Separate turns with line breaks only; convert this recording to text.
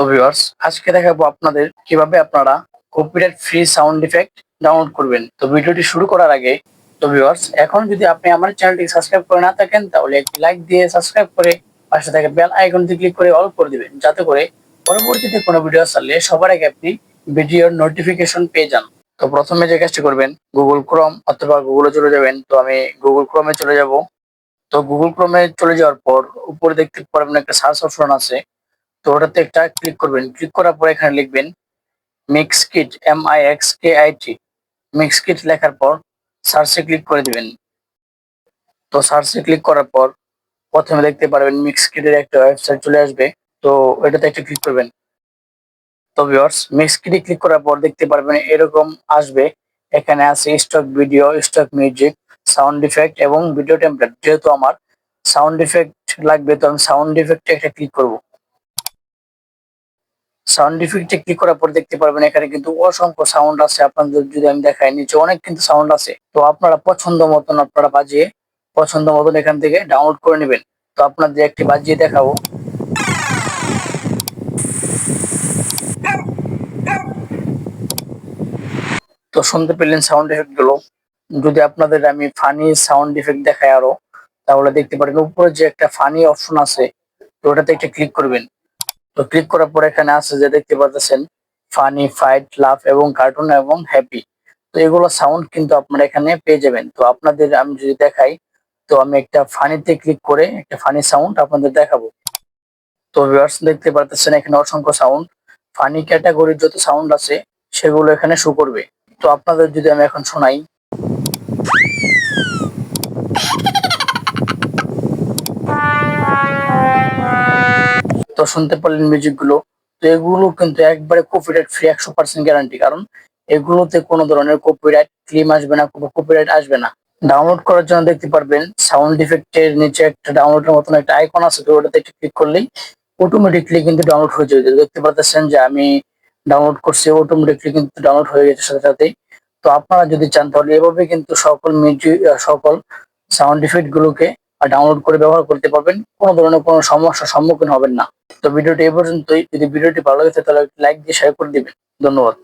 তো ভিউয়ার্স আজকে দেখাবো আপনাদের কীভাবে আপনারা copyright free sound effect download করবেন। তো ভিডিওটি শুরু করার আগে, তো ভিউয়ার্স এখন যদি আপনি আমার চ্যানেলটি সাবস্ক্রাইব করে না থাকেন, তাহলে একটি লাইক দিয়ে সাবস্ক্রাইব করে পাশে থাকা বেল আইকনটি ক্লিক করে অল করে দিবেন, যাতে করে পরবর্তীতে কোনো ভিডিও আসলে সবার আগে আপনি ভিডিওর নোটিফিকেশন পেয়ে যান। তো প্রথমে যে কাজটি করবেন গুগল ক্রোম অথবা গুগলে চলে যাবেন। তো আমি গুগল ক্রোমে চলে যাব। তো গুগল ক্রোমে চলে যাওয়ার পর, উপরে দেখতে পারবেন একটা সার্চ অপশন আছে। তো ওটাতে একটা ক্লিক করবেন। ক্লিক করার পর এখানে লিখবেন mix kit M I X K I T mix kit লেখার পর সার্চে ক্লিক করে দিবেন। তো সার্চে ক্লিক করার পর প্রথমে দেখতে পারবেন মিক্স কিটের একটা ওয়েবসাইট চলে আসবে। তো এটাতে একটা ক্লিক করবেন। তো ভিউয়ার্স মিক্স কিটে ক্লিক করার পর দেখতে পারবেন এরকম আসবে। এখানে আছে stock video stock music sound effect এবং ভিডিও টেমপ্লেট যেহেতু আমার সাউন্ড ইফেক্ট লাগবে, তো আমি সাউন্ড ইফেক্টে একটা ক্লিক করব। সাউন্ড ইফেক্টে ক্লিক করার পর দেখতে পারবেন, এখানে কিন্তু অসংখ্য সাউন্ড আছে। আপনাদের যদি আমি দেখাই, নিচে অনেক কিন্তু সাউন্ড আছে। তো আপনারা পছন্দ মতন আপনারা বাজিয়ে, পছন্দ মতন এখান থেকে ডাউনলোড করে নেবেন। তো আপনাদের একটি বাজিয়ে দেখাবো। তো শুনতে পেলেন সাউন্ড ইফেক্টগুলো যদি আপনাদের আমি ফানি সাউন্ড ইফেক্ট দেখাই আরও, তাহলে দেখতে পারেন উপরে যে একটা ফানি অপশন আছে, তো ওটাতে একটা ক্লিক করবেন। তো ক্লিক করার পর এখানে আছে যে দেখতে পাচ্ছেন ফানি ফাইট লাভ এবং কার্টুন এবং হ্যাপি তো এগুলো সাউন্ড কিন্তু আপনারা এখানে পেয়ে যাবেন। তো আপনাদের আমি যদি দেখাই, তো আমি একটা ফানিতে ক্লিক করে একটা ফানি সাউন্ড আপনাদের দেখাবো। তো ভিউয়ার্স দেখতে পাচ্ছেন এখানে অসংখ্য সাউন্ড ফানি ক্যাটাগরির যত সাউন্ড আছে, সেগুলো এখানে শো করবে। তো আপনাদের যদি আমি এখন শোনাই তো শুনতে পারলেন মিউজিকগুলো, তো এগুলো কিন্তু একবারে কপিরাইট ফ্রি একশো পার্সেন্ট গ্যারান্টি কারণ এগুলোতে কোনো ধরনের কপিরাইট ক্লেম আসবে না, কোনো কপিরাইট আসবে না। ডাউনলোড করার জন্য দেখতে পারবেন সাউন্ড ইফেক্টের নিচে একটা ডাউনলোডের মতন একটা আইকন আছে, তো ওটাতে একটু ক্লিক করলেই অটোমেটিকলি কিন্তু ডাউনলোড হয়ে যাবে। দেখতে পাচ্ছেন যে আমি ডাউনলোড করছি অটোমেটিকলি কিন্তু ডাউনলোড হয়ে গেছে সাথে সাথেই তো আপনারা যদি চান তাহলে এভাবে কিন্তু সকল মিউজিক সকল সাউন্ড ইফেক্ট গুলোকে ডাউনলোড করে ব্যবহার করতে পারবেন, কোনো ধরনের কোনো সমস্যার সম্মুখীন হবেন না। তো ভিডিওটি এ পর্যন্তই। যদি ভিডিওটি ভালো লাগে তাহলে লাইক দিয়ে শেয়ার করে দিবেন। ধন্যবাদ।